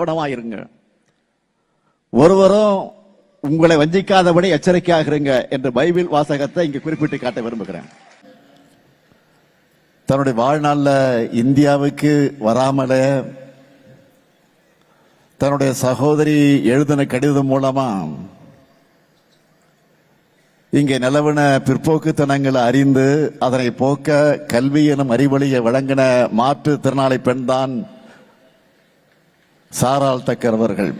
கவனமா இருங்க. ஒருவரும் உங்களை வஞ்சிக்காதபடி எச்சரிக்கையாக இருங்க என்று பைபிள் வாசகத்தை இங்கு குறிப்பிட்டு காட்ட விரும்புகிறேன். தன்னுடைய வாழ்நாளில் இந்தியாவுக்கு வராமலே தன்னுடைய சகோதரி எழுதின கடிதம் மூலமா இங்கே நிலவின பிற்போக்குத்தனங்களை அறிந்து அதனை போக்க கல்வி எனும் அறிவொழியை வழங்கின மாற்று திறனாளி பெண்தான் சாராள் தக்கர் அவர்கள்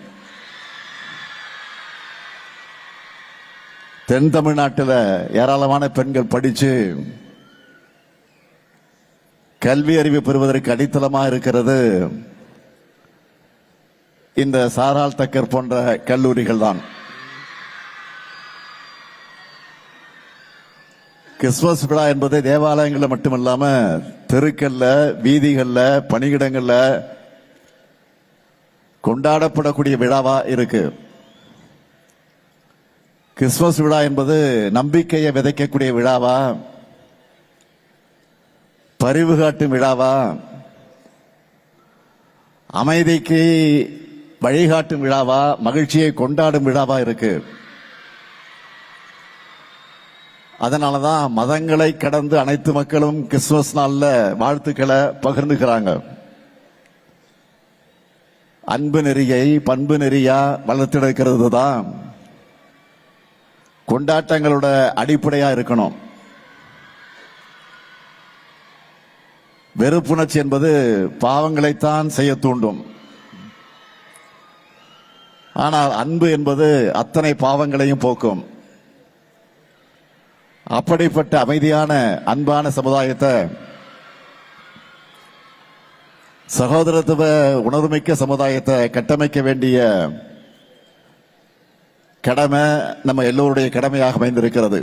தென் தமிழ்நாட்டில் ஏராளமான பெண்கள் படித்து கல்வி அறிவு பெறுவதற்கு அடித்தளமா இருக்கிறது. இந்த சாரால் தக்கர் போன்ற கல்லூரிகள் தான். கிறிஸ்துமஸ் விழா என்பது தேவாலயங்களில் மட்டுமல்லாமல் தெருக்கள்ல வீதிகளில் பணியிடங்களில் கொண்டாடப்படக்கூடிய விழாவா இருக்கு. கிறிஸ்துமஸ் விழா என்பது நம்பிக்கையை விதைக்கக்கூடிய விழாவா? பரிவு காட்டும் விழாவா? அமைதிக்கு வழிகாட்டும் விழாவா? மகிழ்ச்சியை கொண்டாடும் விழாவா இருக்கு. அதனாலதான் மதங்களை கடந்து அனைத்து மக்களும் கிறிஸ்துமஸ் நாளில் வாழ்த்துக்களை பகிர்ந்துக்கிறாங்க. அன்பு நெறியை பண்பு நெறியா வளர்த்தெடுக்கிறது தான் கொண்டாட்டங்களோட அடிப்படையா இருக்கணும். வெறுப்புணர்ச்சி என்பது பாவங்களைத்தான் செய்ய தூண்டும். ஆனால் அன்பு என்பது அத்தனை பாவங்களையும் போக்கும். அப்படிப்பட்ட அமைதியான அன்பான சமுதாயத்தை சகோதரத்துவ உணர்வுமிக்க சமுதாயத்தை கட்டமைக்க வேண்டிய கடமை நம்ம எல்லோருடைய கடமையாக அமைந்திருக்கிறது.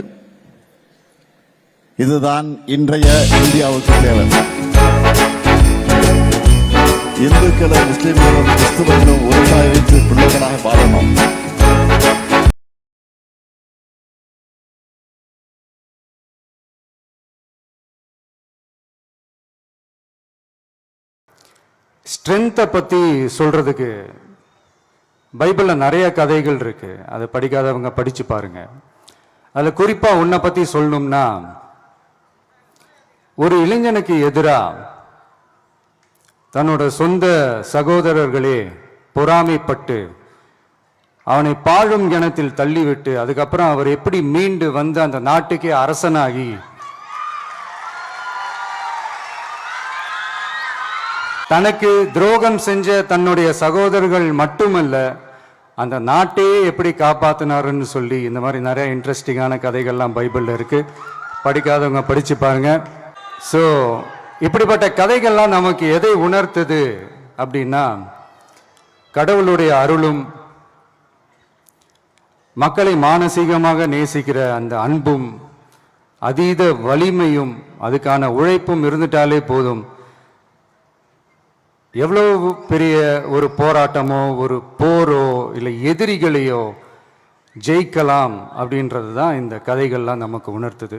இதுதான் இன்றைய இந்தியாவுக்கு தேவை. இந்துக்களும் முஸ்லிம்களும் கிறிஸ்துவர்களும் ஒரு வைத்து பிள்ளைகளாக வாழணும். ஸ்ட்ரென்த்தை பற்றி சொல்கிறதுக்கு பைபிளில் நிறைய கதைகள் இருக்குது அதை படிக்காதவங்க படித்து பாருங்க. அதில் குறிப்பாக உன்னை பற்றி சொல்லணும்னா ஒரு இளைஞனுக்கு எதிராக தன்னோட சொந்த சகோதரர்களே பொறாமைப்பட்டு அவனை பாழும் கிணத்தில் தள்ளிவிட்டு அதுக்கப்புறம் அவர் எப்படி மீண்டு வந்து அந்த நாட்டுக்கே அரசனாகி தனக்கு துரோகம் செஞ்ச தன்னுடைய சகோதரர்கள் மட்டுமல்ல அந்த நாட்டையே எப்படி காப்பாத்தினாருன்னு சொல்லி இந்த மாதிரி நிறைய இன்ட்ரெஸ்டிங்கான கதைகள்லாம் பைபிளில் இருக்கு. படிக்காதவங்க படிச்சு பாருங்க. ஸோ இப்படிப்பட்ட கதைகள்லாம் நமக்கு எதை உணர்த்துது அப்படின்னா கடவுளுடைய அருளும் மக்களை மானசீகமாக நேசிக்கிற அந்த அன்பும் அதீத வலிமையும் அதுக்கான உழைப்பும் இருந்துட்டாலே போதும். எவ்வளவு பெரிய ஒரு போராட்டமோ ஒரு போரோ இல்லை எதிரிகளையோ ஜெயிக்கலாம் அப்படின்றது தான் இந்த கதைகள்லாம் நமக்கு உணர்த்துது.